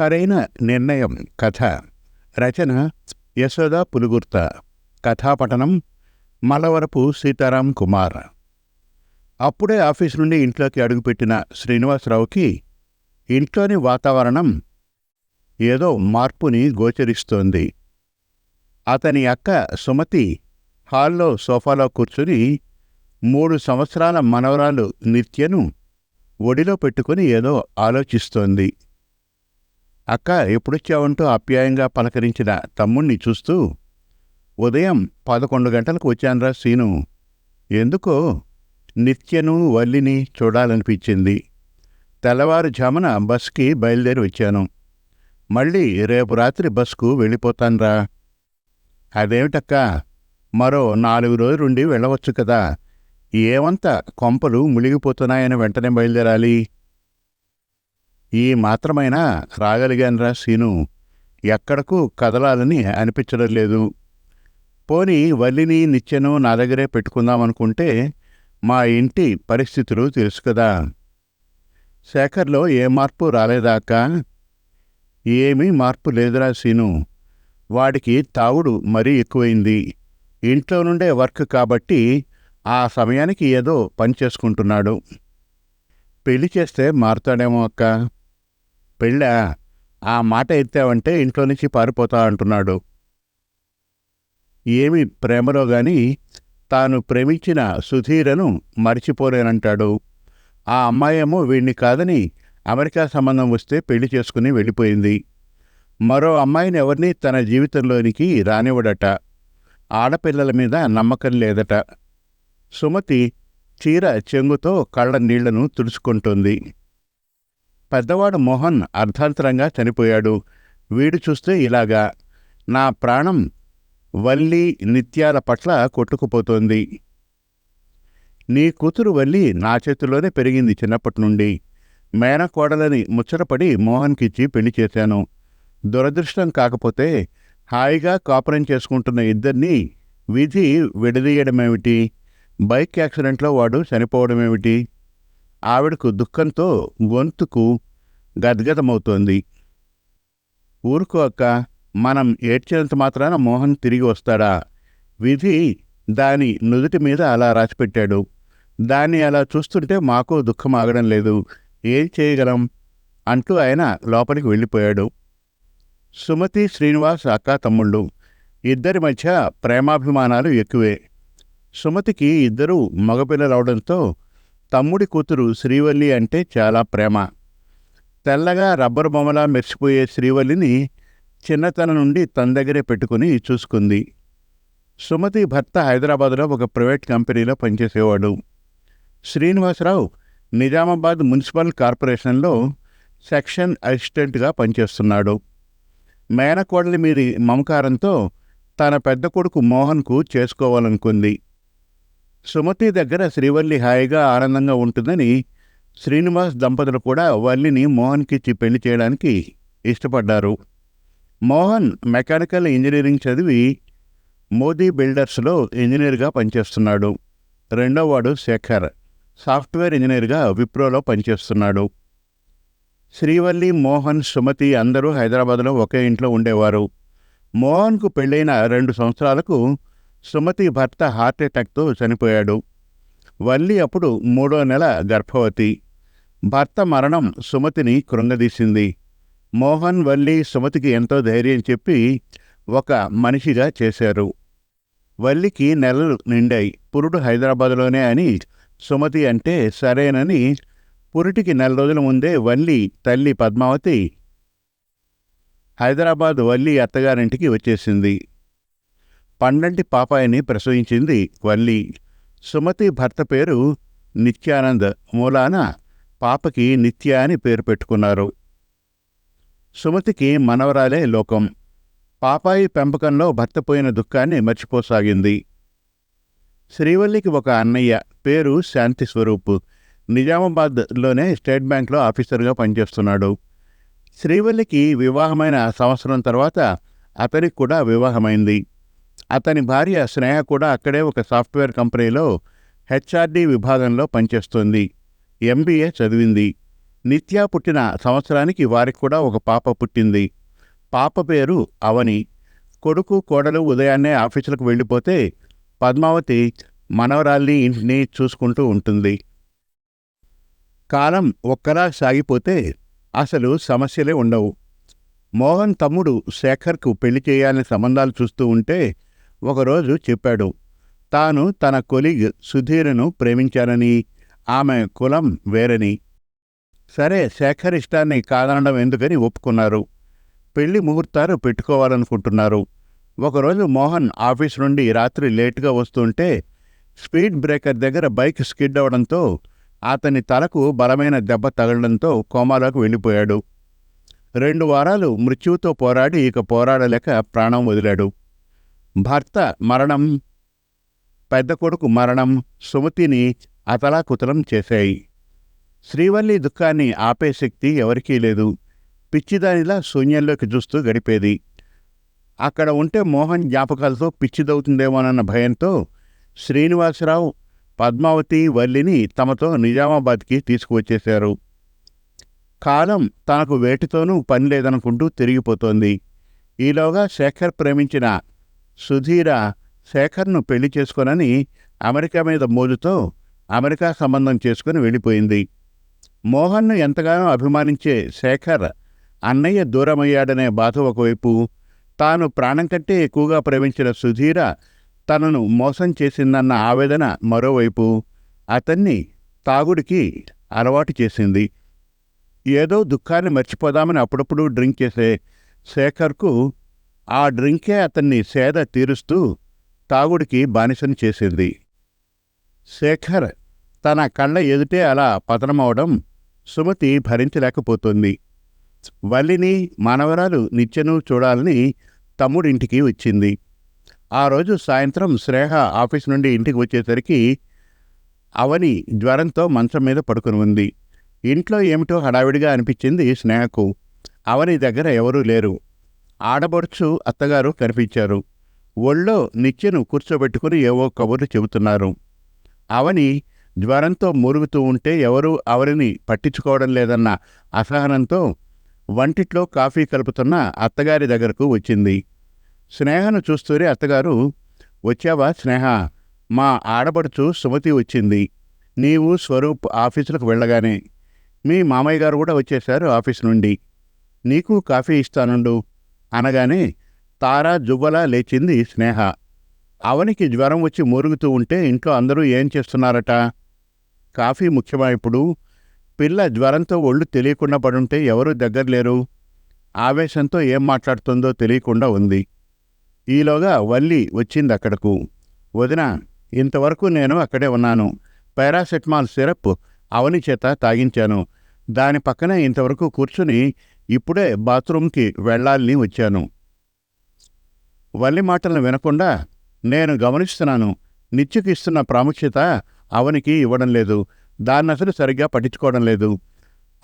సరైన నిర్ణయం కథ. రచన యశోద పులుగుర్త. కథాపఠనం మలవరపు సీతారాం కుమార్. అప్పుడే ఆఫీస్ నుండి ఇంట్లోకి అడుగుపెట్టిన శ్రీనివాసరావుకి ఇంట్లోని వాతావరణం ఏదో మార్పుని గోచరిస్తోంది. అతని అక్క సుమతి హాల్లో సోఫాలో కూర్చుని మూడు సంవత్సరాల మనవరాలు నిత్యను ఒడిలో పెట్టుకుని ఏదో ఆలోచిస్తోంది. అక్క ఎప్పుడొచ్చావంటూ ఆప్యాయంగా పలకరించిన తమ్ముణ్ణి చూస్తూ ఉదయం పదకొండు గంటలకు వచ్చానురా సీను. ఎందుకో నిత్యను వల్లిని చూడాలనిపించింది. తెల్లవారుజామున బస్కి బయలుదేరి వచ్చాను. మళ్ళీ రేపు రాత్రి బస్కు వెళ్ళిపోతాన్రా. అదేమిటక్క? మరో నాలుగు రోజులుండి వెళ్ళవచ్చు కదా. ఏమంత కొంపలు మునిగిపోతున్నాయని వెంటనే బయలుదేరాలి. ఈ మాత్రమైనా రాగలిగాన్రా సీను. ఎక్కడకు కదలాలని అనిపించడం లేదు. పోని వల్లిని నిత్యను నా దగ్గరే పెట్టుకుందామనుకుంటే మా ఇంటి పరిస్థితులు తెలుసు కదా. శేఖర్లో ఏ మార్పు రాలేదాకా ఏమీ మార్పు లేదురా సీను. వాడికి తావుడు మరీ ఎక్కువైంది. ఇంట్లో నుండే వర్క్ కాబట్టి ఆ సమయానికి ఏదో పని చేసుకుంటున్నాడు. పెళ్ళి చేస్తే మారుతాడేమో అక్క. పెళ్ళా? ఆ మాట ఎత్తావంటే ఇంట్లో నుంచి పారిపోతా అంటున్నాడు. ఏమి ప్రేమలో గాని తాను ప్రేమించిన సుధీరను మరిచిపోలేనంటాడు. ఆ అమ్మాయేమో వీణ్ణి కాదని అమెరికా సంబంధం వస్తే పెళ్ళి చేసుకుని వెళ్ళిపోయింది. మరో అమ్మాయిని ఎవరిని తన జీవితంలోనికి రానివ్వడట. ఆడపిల్లల మీద నమ్మకం లేదట. సుమతి చీర చెంగుతో కళ్ళ నీళ్ళను తుడుచుకుంటోంది. పెద్దవాడు మోహన్ అర్ధాంతరంగా చనిపోయాడు. వీడు చూస్తే ఇలాగా నా ప్రాణం వల్లి నిత్యాల పట్ల కొట్టుకుపోతోంది. నీ కూతురు వల్లి నా చేతిలోనే పెరిగింది చిన్నప్పటి నుండి. మేనకోడలని ముచ్చటపడి మోహన్కిచ్చి పెళ్ళి చేశాను. దురదృష్టం కాకపోతే హాయిగా కాపురం చేసుకుంటున్న ఇద్దరినీ విధి విడదీయడమేమిటి? బైక్ యాక్సిడెంట్లో వాడు చనిపోవడమేమిటి? ఆవిడకు దుఃఖంతో గొంతుకు గద్గదమవుతోంది. ఊరుకో అక్క మనం ఏడ్చినంత మాత్రాన మోహన్ తిరిగి వస్తాడా? విధి దాని నుదుటి మీద అలా రాసిపెట్టాడు. దాన్ని అలా చూస్తుంటే మాకు దుఃఖం ఆగడం లేదు. ఏం చేయగలం? అంటూ ఆయన లోపలికి వెళ్ళిపోయాడు. సుమతి శ్రీనివాస్ అక్క తమ్ముళ్ళు. ఇద్దరి మధ్య ప్రేమాభిమానాలు ఎక్కువే. సుమతికి ఇద్దరూ మగపిల్లలవడంతో తమ్ముడి కూతురు శ్రీవల్లి అంటే చాలా ప్రేమ. తెల్లగా రబ్బరు బొమ్మలా మెరిసిపోయే శ్రీవల్లిని చిన్నతనం నుండి తన దగ్గరే పెట్టుకుని చూసుకుంది. సుమతి భర్త హైదరాబాద్లో ఒక ప్రైవేట్ కంపెనీలో పనిచేసేవాడు. శ్రీనివాసరావు నిజామాబాద్ మున్సిపల్ కార్పొరేషన్లో సెక్షన్ అసిస్టెంట్గా పనిచేస్తున్నాడు. మేనకోడలి మీరి మమకారంతో తన పెద్ద కొడుకు మోహన్కు చేసుకోవాలనుకుంది. సుమతి దగ్గర శ్రీవల్లి హాయిగా ఆనందంగా ఉంటుందని శ్రీనివాస్ దంపతులు కూడా వల్లిని మోహన్కిచ్చి పెళ్ళి చేయడానికి ఇష్టపడ్డారు. మోహన్ మెకానికల్ ఇంజనీరింగ్ చదివి మోదీ బిల్డర్స్లో ఇంజనీర్గా పనిచేస్తున్నాడు. రెండోవాడు శేఖర్ సాఫ్ట్వేర్ ఇంజనీర్గా విప్రోలో పనిచేస్తున్నాడు. శ్రీవల్లి మోహన్ సుమతి అందరూ హైదరాబాద్లో ఒకే ఇంట్లో ఉండేవారు. మోహన్కు పెళ్ళైన రెండు సంవత్సరాలకు సుమతి భర్త హార్ట్ అటాక్తో చనిపోయాడు. వల్లి అప్పుడు మూడో నెల గర్భవతి. భర్త మరణం సుమతిని కృంగదీసింది. మోహన్ వల్లి సుమతికి ఎంతో ధైర్యం చెప్పి ఒక మనిషిగా చేశారు. వల్లికి నెలలు నిండాయి. పురుడు హైదరాబాద్లోనే అని సుమతి అంటే సరేనని పురిటికి నెల రోజుల ముందే వల్లి తల్లి పద్మావతి హైదరాబాద్ వల్లి అత్తగారింటికి వచ్చేసింది. పండంటి పాపాయిని ప్రసవించింది వల్లి. సుమతి భర్త పేరు నిత్యానంద్. మూలాన పాపకి నిత్య అని పేరు పెట్టుకున్నారు. సుమతికి మనవరాలే లోకం. పాపాయి పెంపకంలో భర్త పోయిన దుఃఖాన్ని మర్చిపోసాగింది. శ్రీవల్లికి ఒక అన్నయ్య. పేరు శాంతి స్వరూప్. నిజామాబాద్లోనే స్టేట్ బ్యాంక్లో ఆఫీసర్గా పనిచేస్తున్నాడు. శ్రీవల్లికి వివాహమైన సంవత్సరం తర్వాత అతనికి కూడా వివాహమైంది. అతని భార్య స్నేహ కూడా అక్కడే ఒక సాఫ్ట్వేర్ కంపెనీలో హెచ్ఆర్డి విభాగంలో పనిచేస్తోంది. ఎంబీఏ చదివింది. నిత్య పుట్టిన సంవత్సరానికి వారికి కూడా ఒక పాప పుట్టింది. పాప పేరు అవని. కొడుకు కోడలు ఉదయాన్నే ఆఫీసులకు వెళ్ళిపోతే పద్మావతి మనవరాల్ని ఇంటిని చూసుకుంటూ ఉంటుంది. కాలం ఒక్కలా సాగిపోతే అసలు సమస్యలే ఉండవు. మోహన్ తమ్ముడు శేఖర్కు పెళ్ళి చేయాలని సంబంధాలు చూస్తూ ఉంటే ఒకరోజు చెప్పాడు తాను తన కొలిగ్ సుధీర్ను ప్రేమించానని ఆమె కులం వేరని. సరే శేఖర్ ఇష్టాన్ని కాదనడం ఎందుకని ఒప్పుకున్నారు. పెళ్ళి ముహూర్తాలు పెట్టుకోవాలనుకుంటున్నారు. ఒకరోజు మోహన్ ఆఫీస్ నుండి రాత్రి లేటుగా వస్తుంటే స్పీడ్ బ్రేకర్ దగ్గర బైక్ స్కిడ్ అవడంతో అతని తలకు బలమైన దెబ్బ తగలడంతో కోమాలోకి వెళ్ళిపోయాడు. రెండు వారాలు మృత్యువుతో పోరాడి ఇక పోరాడలేక ప్రాణం వదిలాడు. భర్త మరణం పెద్ద కొడుకు మరణం సుమతిని అతలాకుతలం చేశాయి. శ్రీవల్లి దుఃఖాన్ని ఆపే శక్తి ఎవరికీ లేదు. పిచ్చిదానిలా శూన్యంలోకి చూస్తూ గడిపేది. అక్కడ ఉంటే మోహన్ జ్ఞాపకాలతో పిచ్చిదవుతుందేమోనన్న భయంతో శ్రీనివాసరావు పద్మావతి వల్లిని తమతో నిజామాబాద్కి తీసుకువచ్చేశారు. కాలం తనకు వేటితోనూ పని లేదనుకుంటూ తిరిగిపోతోంది. ఈలోగా శేఖర్ ప్రేమించిన సుధీర శేఖర్ను పెళ్ళి చేసుకోనని అమెరికా మీద మోజుతో అమెరికా సంబంధం చేసుకుని వెళ్ళిపోయింది. మోహన్ను ఎంతగానో అభిమానించే శేఖర్ అన్నయ్య దూరమయ్యాడనే బాధ ఒకవైపు తాను ప్రాణం కంటే ఎక్కువగా ప్రేమించిన సుధీర తనను మోసం చేసిందన్న ఆవేదన మరోవైపు అతన్ని తాగుడికి అలవాటు చేసింది. ఏదో దుఃఖాన్ని మర్చిపోదామని అప్పుడప్పుడు డ్రింక్ చేసే శేఖర్కు ఆ డ్రింకే అతన్ని సేద తీరుస్తూ తాగుడికి బానిసని చేసింది. శేఖర్ తన కళ్ళ ఎదుటే అలా పతనమవడం సుమతి భరించలేకపోతుంది. వల్లిని మనవరాలు నిత్యను చూడాలని తమ్ముడింటికి వచ్చింది. ఆ రోజు సాయంత్రం శ్రేహ ఆఫీస్ నుండి ఇంటికి వచ్చేసరికి అవని జ్వరంతో మంచం మీద పడుకుని ఉంది. ఇంట్లో ఏమిటో హడావిడిగా అనిపించింది స్నేహకు. అవని దగ్గర ఎవరూ లేరు. ఆడబడుచు అత్తగారు కనిపించారు. ఒళ్ళో నిత్యను కూర్చోబెట్టుకుని ఏవో కబుర్లు చెబుతున్నారు. అవని జ్వరంతో మురుగుతూ ఉంటే ఎవరూ అవరిని పట్టించుకోవడం లేదన్న అసహనంతో వంటిట్లో కాఫీ కలుపుతున్న అత్తగారి దగ్గరకు వచ్చింది. స్నేహను చూస్తూనే అత్తగారు వచ్చావా స్నేహ? మా ఆడపడుచు సుమతి వచ్చింది. నీవు స్వరూప్ ఆఫీసులకు వెళ్ళగానే మీ మామయ్య గారు కూడా వచ్చేశారు ఆఫీస్ నుండి. నీకు కాఫీ ఇస్తానుండు. అనగానే తారా జువ్వలా లేచింది స్నేహ. అవనికి జ్వరం వచ్చి మురుగుతూ ఉంటే ఇంట్లో అందరూ ఏం చేస్తున్నారట? కాఫీ ముఖ్యమా ఇప్పుడు? పిల్ల జ్వరంతో ఒళ్ళు తెలియకుండా పడుంటే ఎవరూ దగ్గర లేరు? ఆవేశంతో ఏం మాట్లాడుతుందో తెలియకుండా ఉంది. ఈలోగా వల్లి వచ్చింది అక్కడకు. వదిన ఇంతవరకు నేను అక్కడే ఉన్నాను. పారాసెటమాల్ సిరప్ అవని చేత తాగించాను. దాని పక్కనే ఇంతవరకు కూర్చుని ఇప్పుడే బాత్రూంకి వెళ్ళాలని వచ్చాను. వల్లి మాటలను వినకుండా నేను గమనిస్తున్నాను నిత్యకిస్తున్న ప్రాముఖ్యత అవనికి ఇవ్వడం లేదు. దాన్ని అసలు సరిగ్గా పట్టించుకోవడం లేదు.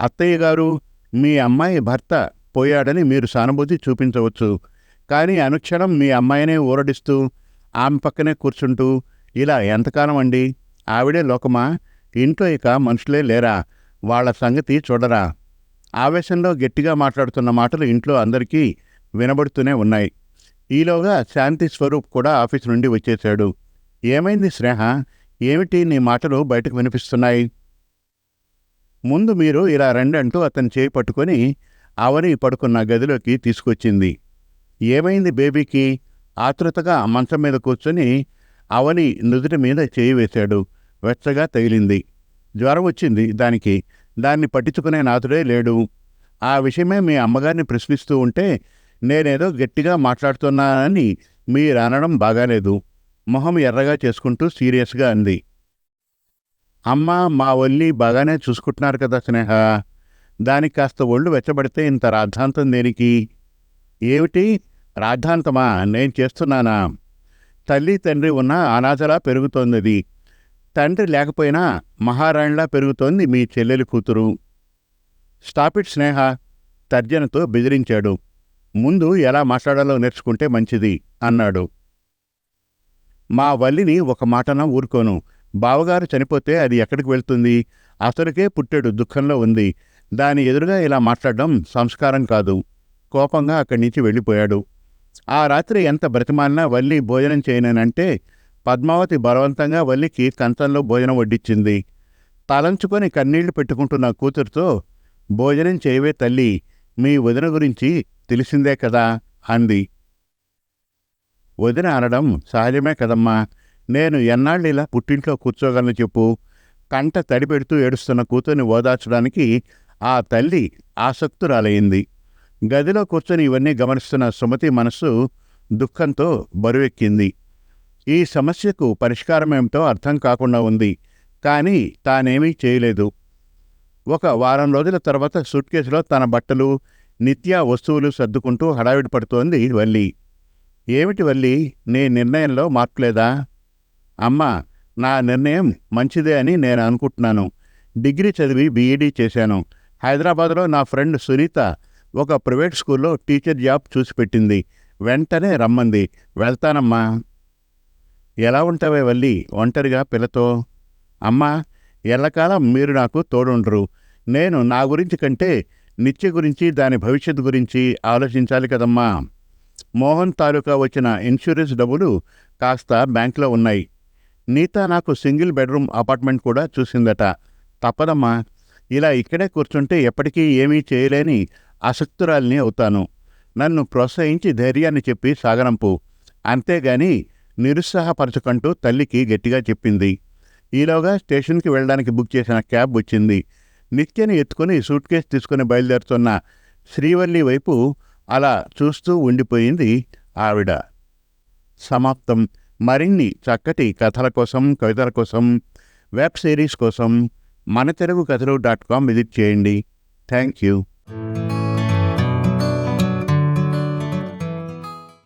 అత్తయ్య గారు మీ అమ్మాయి భర్త పోయాడని మీరు సానుభూతి చూపించవచ్చు. కానీ అనుక్షణం మీ అమ్మాయినే ఊరడిస్తూ ఆమె పక్కనే కూర్చుంటూ ఇలా ఎంతకాలం అండి? ఆవిడే లోకమా? ఇంట్లో ఇక మనుషులే లేరా? వాళ్ళ సంగతి చూడరా? ఆవేశంలో గట్టిగా మాట్లాడుతున్న మాటలు ఇంట్లో అందరికీ వినబడుతూనే ఉన్నాయి. ఈలోగా శాంతి స్వరూప్ కూడా ఆఫీస్ నుండి వచ్చేశాడు. ఏమైంది స్నేహ? ఏమిటి నీ మాటలు బయటకు వినిపిస్తున్నాయి? ముందు మీరు ఇలా రండి అంటూ అతను చేయి పట్టుకొని అవని పడుకున్న గదిలోకి తీసుకొచ్చింది. ఏమైంది బేబీకి? ఆతృతగా మంచం మీద కూర్చొని అవని నుదుటి మీద చేయి వేశాడు. వెచ్చగా తగిలింది. జ్వరం వచ్చింది దానికి. దాన్ని పట్టించుకునే నాథుడే లేడు. ఆ విషయమే మీ అమ్మగారిని ప్రశ్నిస్తూ ఉంటే నేనేదో గట్టిగా మాట్లాడుతున్నానని మీరు అనడం బాగాలేదు. మొహం ఎర్రగా చేసుకుంటూ సీరియస్గా అంది. అమ్మ మా ఒల్లి బాగానే చూసుకుంటున్నారు కదా స్నేహ. దానికి కాస్త ఒళ్ళు వెచ్చబడితే ఇంత రాద్ధాంతం దేనికి? ఏమిటి? రాద్ధాంతమా? నేను చేస్తున్నానా? తల్లి తండ్రి ఉన్న అనాథలా పెరుగుతోంది తండ్రి లేకపోయినా మహారాణిలా పెరుగుతోంది మీ చెల్లెలి కూతురు. స్టాపిట్ స్నేహ తర్జనతో బెదిరించాడు. ముందు ఎలా మాట్లాడాలో నేర్చుకుంటే మంచిది అన్నాడు. మా వల్లిని ఒక మాటన ఊరుకోను. బావగారు చనిపోతే అది ఎక్కడికి వెళ్తుంది? అసలుకే పుట్టాడు దుఃఖంలో ఉంది. దాని ఎదురుగా ఇలా మాట్లాడడం సంస్కారం కాదు. కోపంగా అక్కడి నుంచి వెళ్ళిపోయాడు. ఆ రాత్రి ఎంత బ్రతిమాలినా వల్లి భోజనం చేయనంటే పద్మావతి బలవంతంగా వల్లికి కంచంలో భోజనం వడ్డించింది తలంచుకొని కన్నీళ్ళు పెట్టుకుంటున్న కూతురుతో భోజనం చేయవే తల్లి మీ వదిన గురించి తెలిసిందే కదా అంది. వదిన అనడం సహజమే కదమ్మా. నేను ఎన్నాళ్ళు ఇలా పుట్టింట్లో కూర్చోగలను చెప్పు. కంట తడి పెడుతూ ఏడుస్తున్న కూతుర్ని ఓదార్చడానికి ఆ తల్లి ఆసక్తురాలయ్యింది గదిలో కూర్చొని ఇవన్నీ గమనిస్తున్న సుమతి మనస్సు దుఃఖంతో బరువెక్కింది. ఈ సమస్యకు పరిష్కారమేమిటో అర్థం కాకుండా ఉంది కానీ తానేమీ చేయలేదు. ఒక వారం రోజుల తర్వాత సూట్ కేసులో తన బట్టలు నిత్యా వస్తువులు సర్దుకుంటూ హడావిడి పడుతోంది వల్లి. ఏమిటి వల్లి నీ నిర్ణయంలో మార్పులేదా అమ్మా నా నిర్ణయం మంచిదే అని నేను అనుకుంటున్నాను. డిగ్రీ చదివి బీఈడీ చేశాను. హైదరాబాద్లో నా ఫ్రెండ్ సునీత ఒక ప్రైవేట్ స్కూల్లో టీచర్ జాబ్ చూసి పెట్టింది వెంటనే రమ్మంది వెళ్తానమ్మా. ఎలా ఉంటావే వల్లి? ఒంటరిగా పిల్లతో. అమ్మా ఎల్లకాలం మీరు నాకు తోడుండరు. నేను నా గురించి కంటే నిత్య గురించి దాని భవిష్యత్తు గురించి ఆలోచించాలి కదమ్మా. మోహన్ తాలూకా వచ్చిన ఇన్సూరెన్స్ డబ్బులు కాస్త బ్యాంకులో ఉన్నాయి. నీత నాకు సింగిల్ బెడ్రూమ్ అపార్ట్మెంట్ కూడా చూసిందట. తప్పదమ్మా. ఇలా ఇక్కడే కూర్చుంటే ఎప్పటికీ ఏమీ చేయలేని అసక్తురాల్ని అవుతాను. నన్ను ప్రోత్సహించి ధైర్యాన్ని చెప్పి సాగనంపు. అంతేగాని నిరుత్సాహపరచకంటూ తల్లికి గట్టిగా చెప్పింది. ఈలోగా స్టేషన్కి వెళ్ళడానికి బుక్ చేసిన క్యాబ్ వచ్చింది. నిత్యని ఎత్తుకుని సూట్ కేసు తీసుకుని బయలుదేరుతున్న శ్రీవల్లి వైపు అలా చూస్తూ ఉండిపోయింది ఆవిడ. సమాప్తం. మరిన్ని చక్కటి కథల కోసం కవితల కోసం వెబ్ సిరీస్ కోసం మన తెలుగు కథలు డాట్ కామ్ విజిట్ చేయండి. Thank you